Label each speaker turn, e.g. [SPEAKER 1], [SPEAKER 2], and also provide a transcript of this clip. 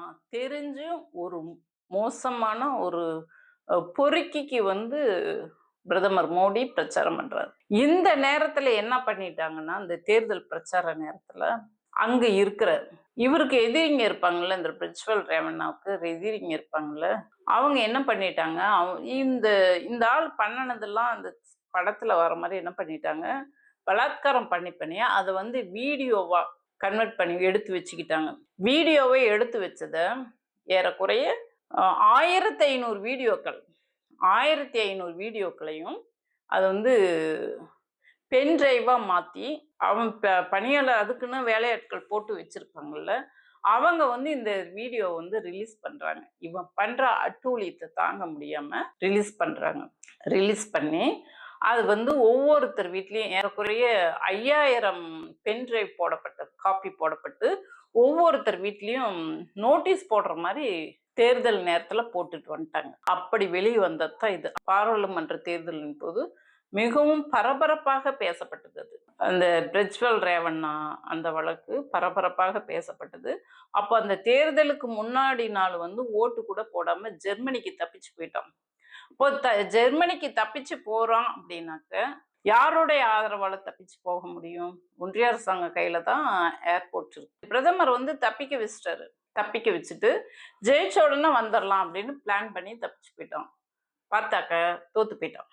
[SPEAKER 1] தெரியுமா தெரிஞ்சும் ஒரு மோசமான ஒரு பொறுக்கிக்கு வந்து பிரதமர் மோடி பிரச்சாரம் பண்றாரு. இந்த நேரத்துல என்ன பண்ணிட்டாங்கன்னா இந்த தேர்தல் பிரச்சார நேரத்துல அங்க இருக்கிற இவருக்கு எதிரிங்க இருப்பாங்கல்ல இந்த பிரிச்சுவல் ரேவண்ணாவுக்கு எதிரிங்க இருப்பாங்கல்ல அவங்க என்ன பண்ணிட்டாங்க? இந்த இந்த ஆள் பண்ணினதெல்லாம் அந்த படத்துல வர மாதிரி என்ன பண்ணிட்டாங்க? பலாத்காரம் பண்ணி பண்ணி அதை வந்து வீடியோவா கன்வெர்ட் பண்ணி எடுத்து வச்சுக்கிட்டாங்க. வீடியோவை எடுத்து வச்சதை ஏறக்குறைய ஆயிரத்தி ஐநூறு வீடியோக்கள் ஆயிரத்தி ஐநூறு வீடியோக்களையும் அதை வந்து பென் டிரைவாக மாற்றி அவன் ப பணியாளர் அதுக்குன்னு வேலையாட்கள் போட்டு வச்சுருப்பாங்கல்ல அவங்க வந்து இந்த வீடியோ வந்து ரிலீஸ் பண்ணுறாங்க இவன் பண்ணுற அட்டூழியத்தை தாங்க முடியாமல் ரிலீஸ் பண்ணுறாங்க ரிலீஸ் பண்ணி அது வந்து ஒவ்வொருத்தர் வீட்லேயும் ஏறக்குறைய ஐயாயிரம் பென் டிரைவ் போடப்பட்ட காப்பி போடப்பட்டு ஒவ்வொருத்தர் வீட்லேயும் நோட்டீஸ் போடுற மாதிரி தேர்தல் நேரத்தில் போட்டுட்டு வந்துட்டாங்க. அப்படி வெளியே வந்தது தான் இது. பாராளுமன்ற தேர்தலின் போது மிகவும் பரபரப்பாக பேசப்பட்டது அது. அந்த பிரிஜ்வல் ரேவண்ணா அந்த வழக்கு பரபரப்பாக பேசப்பட்டது. அப்போ அந்த தேர்தலுக்கு முன்னாடி நாள் வந்து ஓட்டு கூட போடாமல் ஜெர்மனிக்கு தப்பிச்சு போயிட்டோம். இப்போ த ஜெர்மனிக்கு தப்பிச்சு போறோம் அப்படின்னாக்க யாருடைய ஆதரவால் தப்பிச்சு போக முடியும்? ஒன்றிய அரசாங்க கையில தான் ஏர்போர்ட் இருக்கு. பிரதமர் வந்து தப்பிக்க வச்சிட்டாரு. தப்பிக்க வச்சுட்டு ஜெயிச்ச உடனே வந்துடலாம் அப்படின்னு பிளான் பண்ணி தப்பிச்சு போயிட்டோம் பார்த்தாக்க தோத்து போயிட்டோம்